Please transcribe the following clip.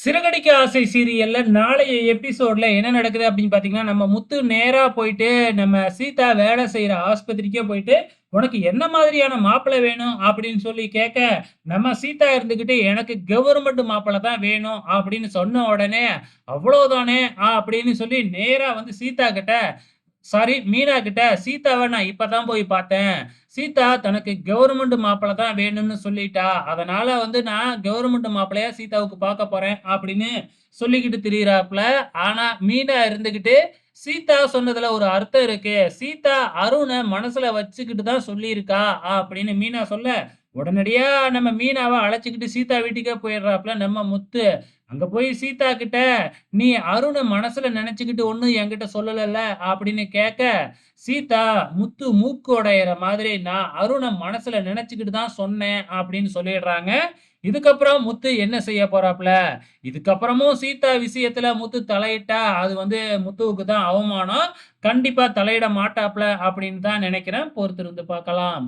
சிறகடிக்க ஆசை சீரியல்ல நாளைய எபிசோட்ல என்ன நடக்குது அப்படின்னு பாத்தீங்கன்னா நம்ம முத்து நேரா போயிட்டு நம்ம சீதா வேலை செய்யற ஆஸ்பத்திரிக்கே போயிட்டு உனக்கு என்ன மாதிரியான மாப்பிள்ளை வேணும் அப்படின்னு சொல்லி கேட்க நம்ம சீதா இருந்துகிட்டு எனக்கு கவர்மெண்ட் மாப்பிள்ளை தான் வேணும் அப்படின்னு சொன்ன உடனே அவ்வளவுதானே? அப்படின்னு சொல்லி நேரா வந்து சீதா கிட்ட சாரி மீனா கிட்ட சீதாவை நான் இப்பதான் போய் பார்த்தேன். சீதா தனக்கு கவர்மெண்ட் மாப்பிள்ளை தான் வேணும்னு சொல்லிட்டா. அதனால வந்து நான் கவர்மெண்ட் மாப்பிள்ளையா சீதாவுக்கு பார்க்க போறேன் அப்படின்னு சொல்லிக்கிட்டு திரியிறாப்புல. ஆனா மீனா இருந்துகிட்டு சீதா சொன்னதுல ஒரு அர்த்தம் இருக்கு. சீதா அருணை மனசுல வச்சுக்கிட்டு தான் சொல்லியிருக்கா அப்படின்னு மீனா சொல்ல உடனடியா நம்ம மீனாவை அழைச்சிக்கிட்டு சீதா வீட்டுக்கே போயிடுறாப்புல நம்ம முத்து. அங்க போய் சீதா கிட்ட நீ அருணை மனசுல நினைச்சுக்கிட்டு ஒண்ணும் என்கிட்ட சொல்லலல்ல? அப்படின்னு கேட்க சீதா முத்து மூக்கு உடையிற மாதிரி நான் அருணை மனசுல நினைச்சுக்கிட்டு தான் சொன்னேன் அப்படின்னு சொல்லிடுறாங்க. இதுக்கப்புறம் முத்து என்ன செய்ய போறாப்ல இதுக்கப்புறமும் சீதா விஷயத்துல முத்து தலையிட்டா அது வந்து முத்துவுக்கு தான் அவமானம். கண்டிப்பா தலையிட மாட்டாப்ல அப்படின்னு தான் நினைக்கிறேன். பொறுத்திருந்து பார்க்கலாம்.